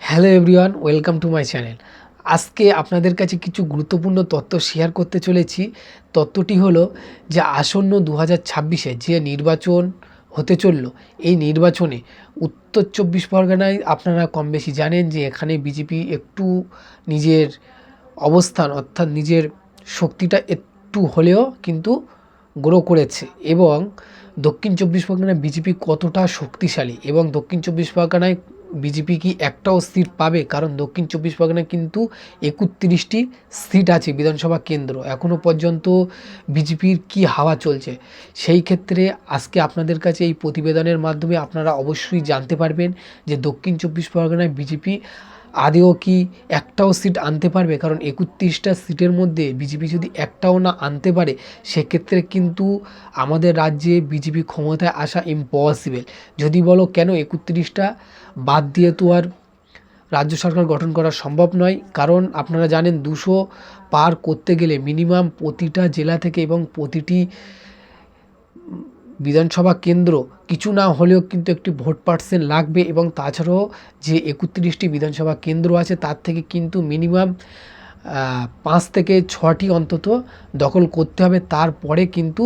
Hello everyone, welcome to my channel. আজকে আপনাদের কাছে কিছু গুরুত্বপূর্ণ তথ্য শেয়ার করতে চলেছি। তথ্যটি হলো যে আসন্ন দু হাজার ছাব্বিশে যে নির্বাচন হতে চলল, এই নির্বাচনে উত্তর চব্বিশ পরগনায় আপনারা কম বেশি জানেন যে এখানে বিজেপি একটু নিজের অবস্থান অর্থাৎ নিজের শক্তিটা একটু হলেও কিন্তু গ্রো করেছে এবং দক্ষিণ চব্বিশ পরগনায় বিজেপি কতটা শক্তিশালী এবং দক্ষিণ চব্বিশ পরগনায় বিজেপি কি একটাও সিট পাবে? কারণ দক্ষিণ চব্বিশ পরগনায় কিন্তু একত্রিশটি সিট আছে বিধানসভা কেন্দ্র। এখনও পর্যন্ত বিজেপির কি হাওয়া চলছে? সেই ক্ষেত্রে আজকে আপনাদের কাছে এই প্রতিবেদনের মাধ্যমে আপনারা অবশ্যই জানতে পারবেন যে দক্ষিণ চব্বিশ পরগনায় বিজেপি আদেও কি একটাও সিট আনতে পারবে? কারণ একত্রিশটা সিটের মধ্যে বিজেপি যদি একটাও না আনতে পারে, সেক্ষেত্রে কিন্তু আমাদের রাজ্যে বিজেপি ক্ষমতায় আসা ইম্পসিবল যদি বলো কেন একত্রিশটা বাদ দিয়ে তো আর রাজ্য সরকার গঠন করা সম্ভব নয়? কারণ আপনারা জানেন দুশো পার করতে গেলে মিনিমাম প্রতিটা জেলা থেকে এবং প্রতিটি বিধানসভা কেন্দ্র কিছু না হলেও কিন্তু একটি ভোট পার্সেন্ট লাগবে এবং তাছাড়াও যে একত্রিশটি বিধানসভা কেন্দ্র আছে তার থেকে কিন্তু মিনিমাম পাঁচ থেকে ছটি অন্তত দখল করতে হবে। তারপরে কিন্তু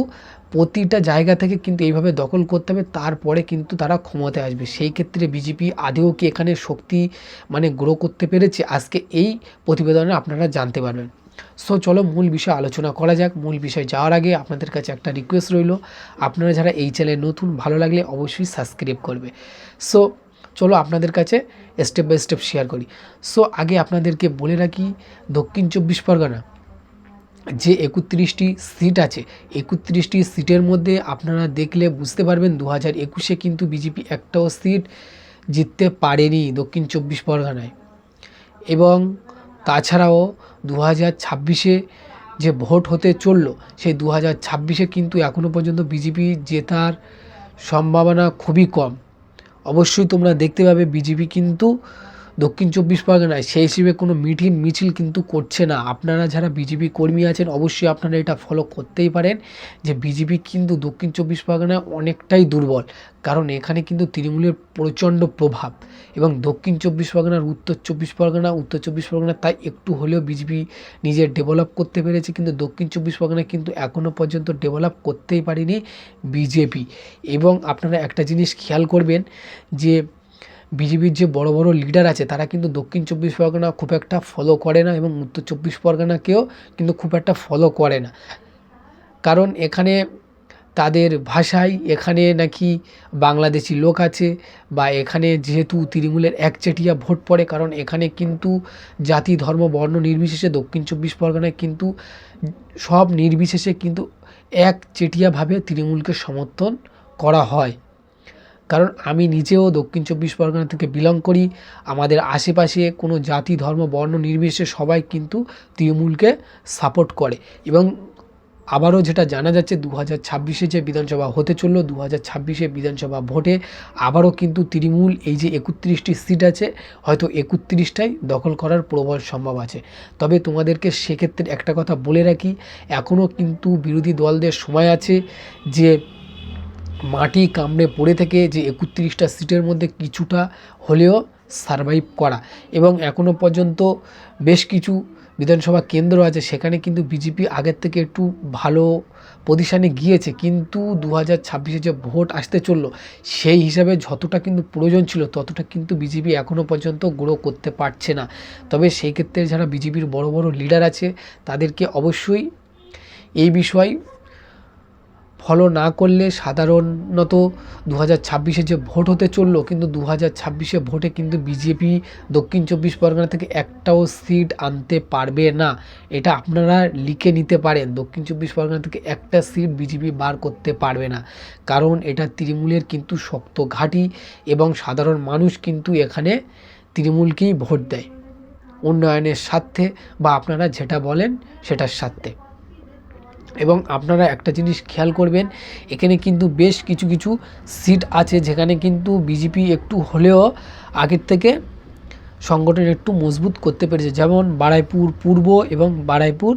প্রতিটা জায়গা থেকে কিন্তু এইভাবে দখল করতে হবে। তারপরে কিন্তু তারা ক্ষমতায় আসবে। সেই ক্ষেত্রে বিজেপি আদেও কি এখানে শক্তি মানে গ্রো করতে পেরেছে? আজকে এই প্রতিবেদনে আপনারা জানতে পারবেন। সো চলো মূল বিষয় আলোচনা করা যাক। মূল বিষয় যাওয়ার আগে আপনাদের কাছে একটা রিকোয়েস্ট রইল। আপনারা যারা এই চ্যানেল নতুন, ভালো লাগলে অবশ্যই সাবস্ক্রাইব করবে। সো চলো আপনাদের কাছে স্টেপ বাই স্টেপ শেয়ার করি। সো আগে আপনাদেরকে বলে রাখি, দক্ষিণ চব্বিশ পরগনা যে একত্রিশটি সিট আছে, একত্রিশটি সিটের মধ্যে আপনারা দেখলে বুঝতে পারবেন দু হাজার একুশে কিন্তু বিজেপি একটাও সিট জিততে পারেনি দক্ষিণ চব্বিশ পরগনায়। এবং তাছাড়াও দু হাজার ছাব্বিশে যে ভোট হতে চলল, সেই দু হাজার ছাব্বিশে কিন্তু এখনও পর্যন্ত বিজেপি জেতার সম্ভাবনা খুবই কম। অবশ্যই তোমরা দেখতে পাবে বিজেপি কিন্তু দক্ষিণ চব্বিশ পরগনায় সেই হিসেবে কোনো মিটিং, মিছিল কিন্তু করছে না। আপনারা যারা বিজেপি কর্মী আছেন, অবশ্যই আপনারা এটা ফলো করতেই পারেন যে বিজেপি কিন্তু দক্ষিণ চব্বিশ পরগনায় অনেকটাই দুর্বল। কারণ এখানে কিন্তু তৃণমূলের প্রচণ্ড প্রভাব এবং দক্ষিণ চব্বিশ পরগনার, উত্তর চব্বিশ পরগনা, উত্তর চব্বিশ পরগনা তাই একটু হলেও বিজেপি নিজের ডেভেলপ করতে পেরেছে। কিন্তু দক্ষিণ চব্বিশ পরগনা কিন্তু এখনও পর্যন্ত ডেভেলপ করতেই পারেনি বিজেপি। এবং আপনারা একটা জিনিস খেয়াল করবেন যে বিজেপির যে বড় বড় লিডার আছে, তারা কিন্তু দক্ষিণ চব্বিশ পরগনা খুব একটা ফলো করে না এবং উত্তর চব্বিশ পরগনাকেও কিন্তু খুব একটা ফলো করে না। কারণ এখানে তাদের ভাষায় এখানে নাকি বাংলাদেশি লোক আছে বা এখানে যেহেতু তৃণমূলের একচেটিয়া ভোট পড়ে, কারণ এখানে কিন্তু জাতি, ধর্ম, বর্ণ নির্বিশেষে দক্ষিণ চব্বিশ পরগনায় কিন্তু সব নির্বিশেষে কিন্তু একচেটিয়াভাবে তৃণমূলকে সমর্থন করা হয়। কারণ আমি নিজেও দক্ষিণ চব্বিশ পরগনা থেকে বিলং করি। আমাদের আশেপাশে কোনো জাতি, ধর্ম, বর্ণ নির্বিশেষে সবাই কিন্তু তৃণমূলকে সাপোর্ট করে। এবং আবারও যেটা জানা যাচ্ছে দু হাজার ছাব্বিশে যে বিধানসভা হতে চলল দু হাজার ছাব্বিশে বিধানসভা ভোটে আবারও কিন্তু তৃণমূল এই যে একত্রিশটি সিট আছে, হয়তো একত্রিশটাই দখল করার প্রবল সম্ভব আছে। তবে তোমাদেরকে সেক্ষেত্রে একটা কথা বলে রাখি এখনও কিন্তু বিরোধী দলদের সময় আছে যে মাটি কামড়ে পড়ে থেকে যে একত্রিশটা সিটের মধ্যে কিছুটা হলেও সারভাইভ করা। এবং এখনও পর্যন্ত বেশ কিছু বিধানসভা কেন্দ্র আছে, সেখানে কিন্তু বিজেপি আগের থেকে একটু ভালো পজিশানে গিয়েছে। কিন্তু দু হাজার ছাব্বিশে যে ভোট আসতে চলল, সেই হিসাবে যতটা কিন্তু প্রয়োজন ছিল, ততটা কিন্তু বিজেপি এখনও পর্যন্ত গ্রো করতে পারছে না। তবে সেই ক্ষেত্রে যারা বিজেপির বড় বড় লিডার আছে, তাদেরকে অবশ্যই এই বিষয় ফলো না করলে সাধারণত দু হাজার ছাব্বিশে যে ভোট হতে চলল, কিন্তু দু হাজার ছাব্বিশে ভোটে কিন্তু বিজেপি দক্ষিণ চব্বিশ পরগনা থেকে একটাও সিট আনতে পারবে না। এটা আপনারা লিখে নিতে পারেন, দক্ষিণ চব্বিশ পরগনা থেকে একটা সিট বিজেপি বার করতে পারবে না। কারণ এটা তৃণমূলের কিন্তু শক্ত ঘাঁটি এবং সাধারণ মানুষ কিন্তু এখানে তৃণমূলকেই ভোট দেয়। উন্নয়নের স্বার্থে বা আপনারা যেটা বলেন সেটার স্বার্থে। এবং আপনারা একটা জিনিস খেয়াল করবেন, এখানে কিন্তু বেশ কিছু কিছু সিট আছে যেখানে কিন্তু বিজেপি একটু হলেও আগের থেকে সংগঠন একটু মজবুত করতে পেরেছে। যেমন বারাইপুর পূর্ব এবং বারাইপুর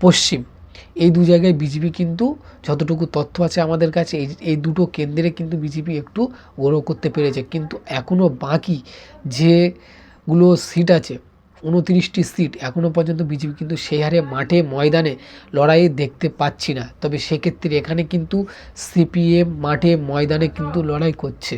পশ্চিম। এই দু জায়গায় বিজেপি কিন্তু যতটুকু তথ্য আছে আমাদের কাছে, এই এই দুটো কেন্দ্রে কিন্তু বিজেপি একটু গ্রো করতে পেরেছে। কিন্তু এখনও বাকি যেগুলো সিট আছে উনতিরিশটি সিট এখনও পর্যন্ত বিজেপি কিন্তু সেই হারে মাঠে ময়দানে লড়াই দেখতে পাচ্ছি না। তবে সেক্ষেত্রে এখানে কিন্তু সিপিএম মাঠে ময়দানে কিন্তু লড়াই করছে।